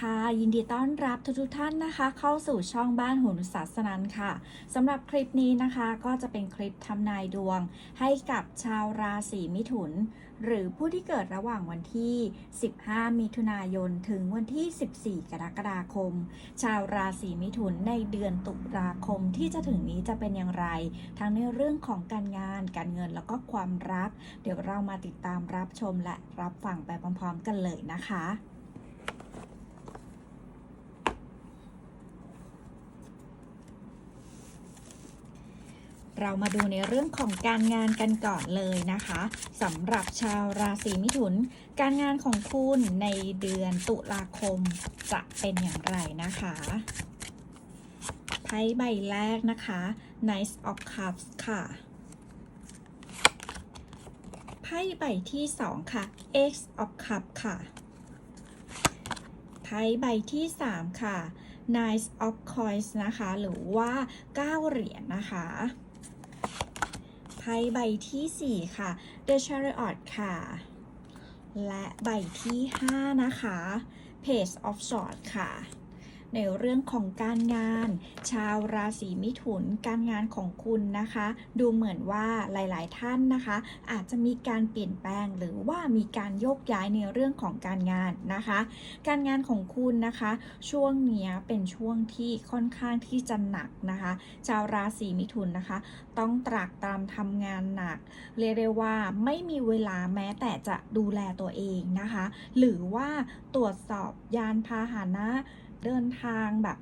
ค่ะ ยินดีต้อนรับทุกๆท่านนะคะ เข้าสู่ช่องบ้านหุนศาสนันค่ะสำหรับคลิปนี้นะคะก็จะเป็นคลิปทำนายดวง ให้กับชาวราศีมิถุน หรือผู้ที่เกิดระหว่างวันที่ 15 มิถุนายน ถึงวันที่ 14 กรกฎาคม ชาวราศีมิถุนในเดือนตุลาคมที่จะถึงนี้จะเป็นอย่างไร ทั้งในเรื่องของการงาน การเงินแล้วก็ความรัก เดี๋ยวเรามาติดตามรับชมและรับฟังไปพร้อม ๆ กันเลยนะคะ เรามาดูในเรื่องของการงานกันก่อนเลยนะคะสำหรับชาวราศีมิถุน การงานของคุณในเดือนตุลาคมจะเป็นอย่างไรนะคะไพ่ใบแรกนะคะ Knight of Cups ค่ะไพ่ใบที่สองค่ะ X of Cups ค่ะไพ่ใบที่สามค่ะ Nine of Coins นะคะ หรือว่า 9 เหรียญนะคะ ไพ่ใบทีสี่ 4 ค่ะ The Chariot ค่ะ และใบที่ 5 นะคะ Page of Swords ค่ะ ในเรื่องของการงาน ชาวราศีมิถุนการงานของคุณนะคะ ดูเหมือนว่าหลาย ๆ ท่านนะคะ อาจจะมีการเปลี่ยนแปลงหรือว่ามีการโยกย้ายในเรื่องของการงานนะคะ การงานของคุณนะคะ ช่วงเนี้ยเป็นช่วงที่ค่อนข้างที่จะหนักนะคะ ชาวราศีมิถุนนะคะ ต้องตรากตรำทำงานหนัก เรียกได้ว่าไม่มีเวลาแม้แต่จะดูแลตัวเองนะคะ หรือว่า ตรวจสอบยานพาหนะเดินทางแบบ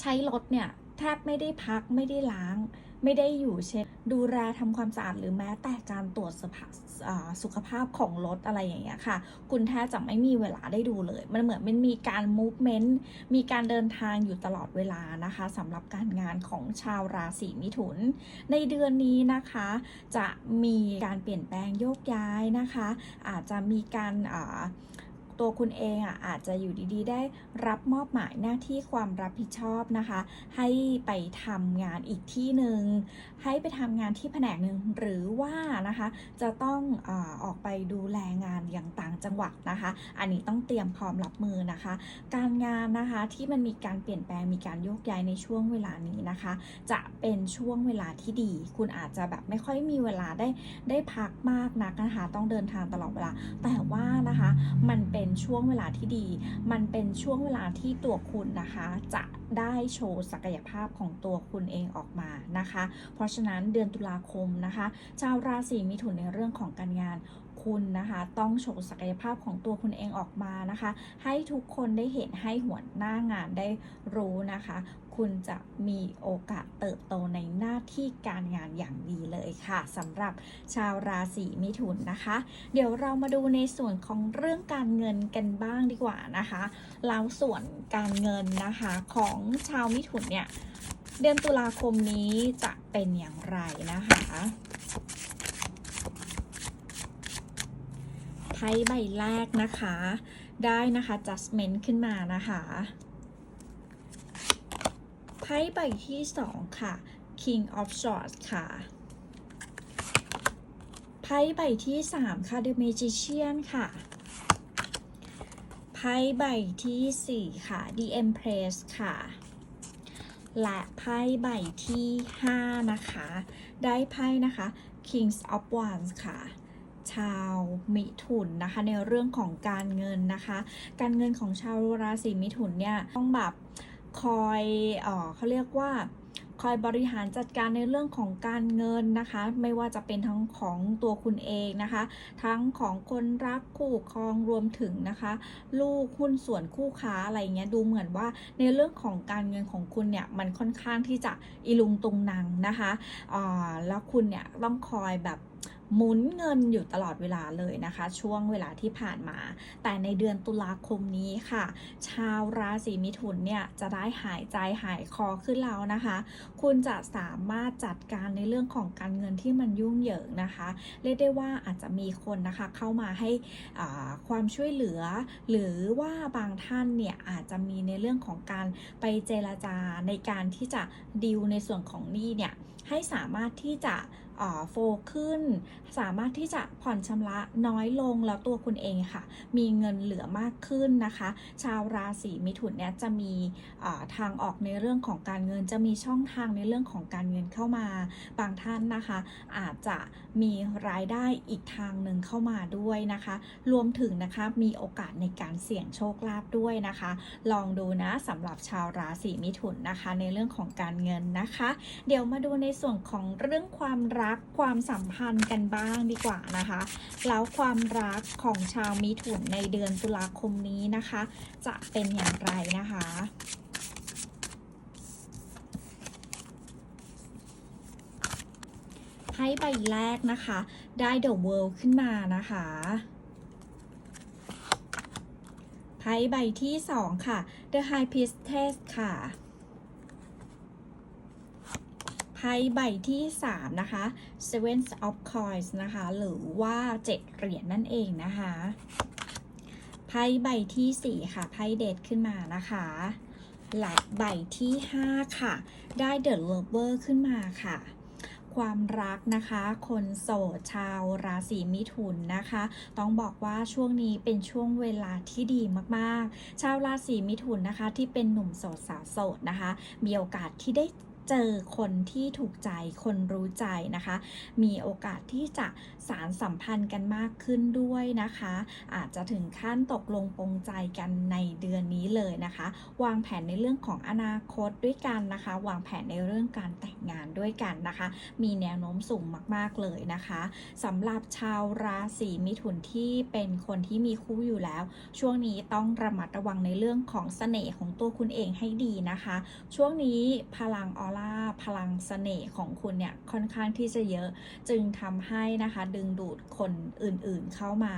ใช้รถเนี่ยแทบไม่ได้พักไม่ได้ล้าง ไม่ได้อยู่เช็ดดูแลทำความสะอาดหรือแม้แต่การตรวจสภาสุขภาพของรถอะไรอย่างเงี้ยค่ะ คุณแทบจะไม่มีเวลาได้ดูเลย มันเหมือนมันมีการ movement มีการเดินทางอยู่ตลอดเวลานะคะสำหรับการงานของชาวราศีมิถุน ในเดือนนี้นะคะ จะมีการเปลี่ยนแปลงโยกย้ายนะคะ อาจจะมีการอ่า ตัวคุณเองอะอาจจะอยู่ดีๆ ได้รับมอบหมายหน้าที่ความรับผิดชอบนะคะ ให้ไปทำงานอีกที่หนึ่งให้ไปทำงานที่แผนกหนึ่งหรือว่านะคะจะต้องอออกไปดูแลงานอย่างต่างจังหวัดนะคะ อันนี้ต้องเตรียมพร้อมรับมือนะคะ การงานนะคะที่มันมีการเปลี่ยนแปลงมีการโยกย้ายในช่วงเวลานี้นะคะ จะเป็นช่วงเวลาที่ดี คุณอาจจะแบบไม่ค่อยมีเวลาได้ได้พักมากนักนะคะ ต้องเดินทางตลอดเวลาแต่ว่านะคะ มันเป็น็นช่วงเวลาที่ดี มันเป็นช่วงเวลาที่ตัวคุณนะคะ จะได้โชว์ศักยภาพของตัวคุณเองออกมานะคะ เพราะฉะนั้นเดือนตุลาคมนะคะ ชาวราศีมิถุนในเรื่องของการงานคุณนะคะต้องโชว์ศักยภาพของตัวคุณเองออกมานะคะ ให้ทุกคนได้เห็นให้หัวหน้างานได้รู้นะคะ คุณจะมีโอกาสเติบโตในหน้าที่การงานอย่างดีเลยค่ะสำหรับชาวราศีมิถุนนะคะ เดี๋ยวเรามาดูในส่วนของเรื่องการเงินกันบ้างดีกว่านะคะแล้วส่วนการเงินนะคะของชาวมิถุนเนี่ยเดือนตุลาคมนี้จะเป็นอย่างไรนะคะไพ่ใบแรกนะคะ ได้นะคะ judgment ขึ้นมานะคะ ไพ่ใบที่สองค่ะ king of swords ค่ะไพ่ใบที่สามค่ะ the magician ค่ะไพ่ใบที่สี่ค่ะ the empress ค่ะ และไพ่ใบที่5นะคะ ได้ไพ่นะคะ Kings of Wands ค่ะชาวมิถุนนะคะในเรื่องของการเงินนะคะ การเงินของชาวราศีมิถุนเนี่ยต้องแบบ คอยเออเขาเรียกว่าคอยบริหารจัดการในเรื่องของการเงินนะคะ ไม่ว่าจะเป็นทั้งของตัวคุณเองนะคะ ทั้งของคนรักคู่ครองรวมถึงนะคะ ลูกหุ้นส่วนคู่ค้าอะไรเงี้ยดูเหมือนว่าในเรื่องของการเงินของคุณเนี่ยมันค่อนข้างที่จะอีลุงตุงนางนะคะอ่าแล้วคุณเนี่ยต้องคอยแบบ หมุนเงินอยู่ตลอดเวลาเลยนะคะ ช่วงเวลาที่ผ่านมา แต่ในเดือนตุลาคมนี้ค่ะ ชาวราศีมิถุนเนี่ยจะได้หายใจหายคอขึ้นแล้วนะคะ คุณจะสามารถจัดการในเรื่องของการเงินที่มันยุ่งเหยิงนะคะ เรียกได้ว่าอาจจะมีคนนะคะเข้ามาให้ความช่วยเหลือ หรือว่าบางท่านเนี่ยอาจจะมีในเรื่องของการไปเจรจาในการที่จะดีลในส่วนของหนี้เนี่ยให้สามารถที่จะ โฟขึ้น สามารถที่จะผ่อนชำระน้อยลงแล้วตัวคุณเองค่ะ มีเงินเหลือมากขึ้นนะคะ ชาวราศีมิถุนเนี่ยจะมีทางออกในเรื่องของการเงิน จะมีช่องทางในเรื่องของการเงินเข้ามา บางท่านนะคะ อาจจะมีรายได้อีกทางหนึ่งเข้ามาด้วยนะคะ รวมถึงนะคะมีโอกาสในการเสี่ยงโชคลาภด้วยนะคะ ลองดูนะสำหรับชาวราศีมิถุนนะคะ ในเรื่องของการเงินนะคะ เดี๋ยวมาดูในส่วนของเรื่องความรักักความสัมพันธ์กันบ้างดีกว่านะคะ แล้วความรักของชาวมิถุนในเดือนตุลาคมนี้นะคะ จะเป็นอย่างไรนะคะไพ่ใบแรกนะคะ ได้ The World ขึ้นมานะคะไพ่ใบที่สองค่ะ The High Priestess ค่ะ ไพ่ใบที่สามนะคะ Seven of Coins นะคะ หรือว่าเจ็ดเหรียญนั่นเองนะคะไพ่ใบที่สี่ค่ะไพ่เดทขึ้นมานะคะและใบที่ห้าค่ะ ได้ The Lover ขึ้นมาค่ะ ความรักนะคะ คนโสดชาวราศีมิถุนนะคะ ต้องบอกว่าช่วงนี้เป็นช่วงเวลาที่ดีมากๆ ชาวราศีมิถุนนะคะ ที่เป็นหนุ่มโสดสาวโสดนะคะ มีโอกาสที่ได้ เจอคนที่ถูกใจคนรู้ใจนะคะ มีโอกาสที่จะสารสัมพันธ์กันมากขึ้นด้วยนะคะ อาจจะถึงขั้นตกลงปงใจกันในเดือนนี้เลยนะคะ วางแผนในเรื่องของอนาคตด้วยกันนะคะ วางแผนในเรื่องการแต่งงานด้วยกันนะคะ มีแนวโน้มสูงมาก ๆเลยนะคะสำหรับชาวราศีมิถุนที่เป็นคนที่มีคู่อยู่แล้ว ช่วงนี้ต้องระมัดระวังในเรื่องของเสน่ห์ของตัวคุณเองให้ดีนะคะ ช่วงนี้พลังออร่าพลังเสน่ห์ของคุณเนี่ยค่อนข้างที่จะเยอะ จึงทำให้นะคะดึงดูดคนอื่นๆเข้ามา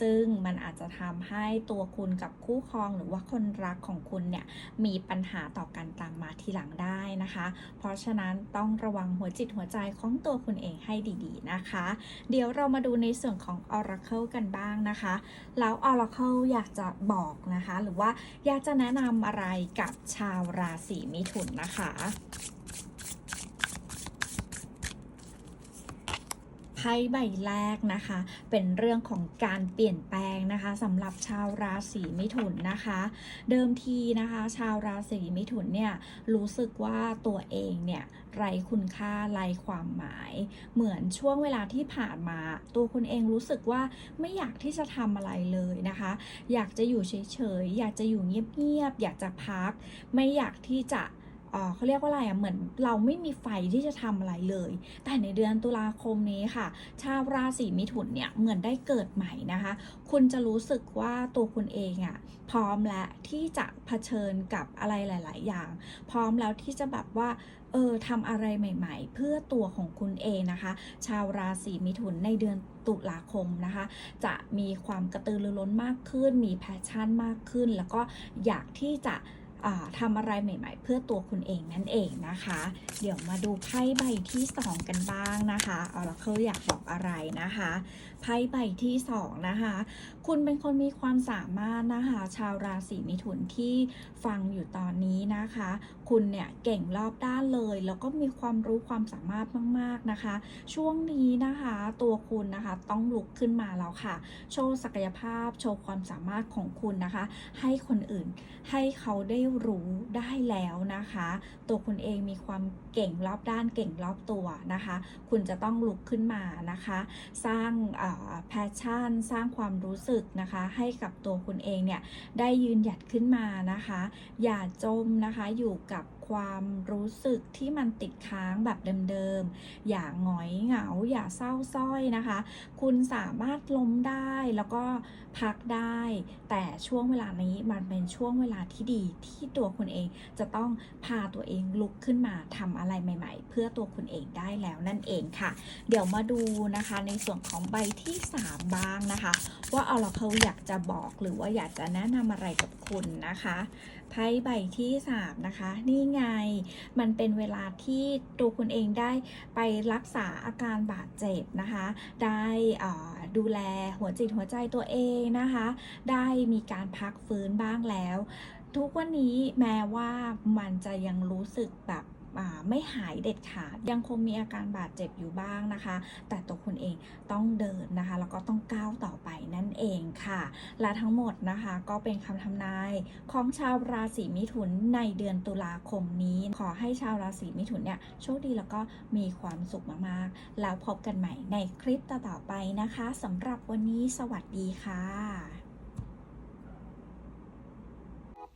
ซึ่งมันอาจจะทำให้ตัวคุณกับคู่ครองหรือว่าคนรักของคุณเนี่ยมีปัญหาต่อกันตามมาทีหลังได้นะคะ เพราะฉะนั้นต้องระวังหัวจิตหัวใจของตัวคุณเองให้ดีๆนะคะ เดี๋ยวเรามาดูในส่วนของ Oracle กันบ้างนะคะ แล้ว Oracle อยากจะบอกนะคะ หรือว่าอยากจะแนะนำอะไรกับชาวราศีมิถุนนะคะ ไพ่ใบแรกนะคะ เป็นเรื่องของการเปลี่ยนแปลงนะคะสำหรับชาวราศีมิถุนนะคะ เดิมทีนะคะ ชาวราศีมิถุนเนี่ยรู้สึกว่าตัวเองเนี่ยไรคุณค่าไรความหมาย เหมือนช่วงเวลาที่ผ่านมา ตัวคุณเองรู้สึกว่าไม่อยากที่จะทำอะไรเลยนะคะ อยากจะอยู่เฉยๆอยากจะอยู่เงียบๆอยากจะพัก ไม่อยากที่จะ เขาเรียกว่าอะไรอะเหมือนเราไม่มีไฟที่จะทำอะไรเลย แต่ในเดือนตุลาคมนี้ค่ะ ชาวราศีมิถุนเนี่ยเหมือนได้เกิดใหม่นะคะ คุณจะรู้สึกว่าตัวคุณเองอะพร้อมแล้วที่จะเผชิญกับอะไรหลาย ๆ อย่าง พร้อมแล้วที่จะแบบว่าเออทำอะไรใหม่ ๆ เพื่อตัวของคุณเองนะคะ ชาวราศีมิถุนในเดือนตุลาคมนะคะ จะมีความกระตือรือร้นมากขึ้น มีแพชชั่นมากขึ้น แล้วก็อยากที่จะ ทำอะไรใหม่ ๆ เพื่อตัวคุณเองนั่นเองนะคะ เดี๋ยวมาดูไพ่ใบที่ 2 กันบ้างนะคะ เอาละเขาอยากบอกอะไรนะคะ ไพ่ใบที่ 2 นะคะคุณเป็นคนมีความสามารถนะคะ ชาวราศีมิถุนที่ฟังอยู่ตอนนี้นะคะ คุณเนี่ยเก่งรอบด้านเลย แล้วก็มีความรู้ความสามารถมาก ๆนะคะ ช่วงนี้นะคะ ตัวคุณนะคะต้องลุกขึ้นมาแล้วค่ะ โชว์ศักยภาพ โชว์ความสามารถของคุณนะคะ ให้คนอื่นให้เขาได้รู้ได้แล้วนะคะ ตัวคุณเองมีความเก่งรอบด้านเก่งรอบตัวนะคะ คุณจะต้องลุกขึ้นมานะคะ สร้างแพชชั่น สร้างความรู้สึกนะคะ ให้กับตัวคุณเองเนี่ยได้ยืนหยัดขึ้นมานะคะ อย่าจมนะคะอยู่กับ ความรู้สึกที่มันติดค้างแบบเดิมๆ อย่าหงอยเหงา อย่าเศร้าส้อยนะคะ คุณสามารถล้มได้แล้วก็พักได้ แต่ช่วงเวลานี้มันเป็นช่วงเวลาที่ดีที่ตัวคุณเองจะต้องพาตัวเองลุกขึ้นมาทำอะไรใหม่ ๆ เพื่อตัวคุณเองได้แล้วนั่นเองค่ะ เดี๋ยวมาดูนะคะในส่วนของใบที่ 3 บ้างนะคะ ว่าเอาเราเขาอยากจะบอกหรือว่าอยากจะแนะนำอะไรกับคุณนะคะ ไพ่ใบที่ 3 นะคะ นี่ไงมันเป็นเวลาที่ตัวคุณเองได้ไปรักษาอาการบาดเจ็บนะคะ ได้อาดูแลหัวจิตหัวใจตัวเองนะคะ ได้มีการพักฟื้นบ้างแล้ว ทุกวันนี้แม้ว่ามันจะยังรู้สึกแบบ ไม่หายเด็ดขาด ยังคงมีอาการบาดเจ็บอยู่บ้างนะคะ แต่ตัวคุณเองต้องเดินนะคะ แล้วก็ต้องก้าวต่อไปนั่นเองค่ะ และทั้งหมดนะคะก็เป็นคำทำนายของชาวราศีมิถุนในเดือนตุลาคมนี้ ขอให้ชาวราศีมิถุนเนี่ยโชคดีแล้วก็มีความสุขมากๆ แล้วพบกันใหม่ในคลิปต่อๆไปนะคะสำหรับวันนี้สวัสดีค่ะ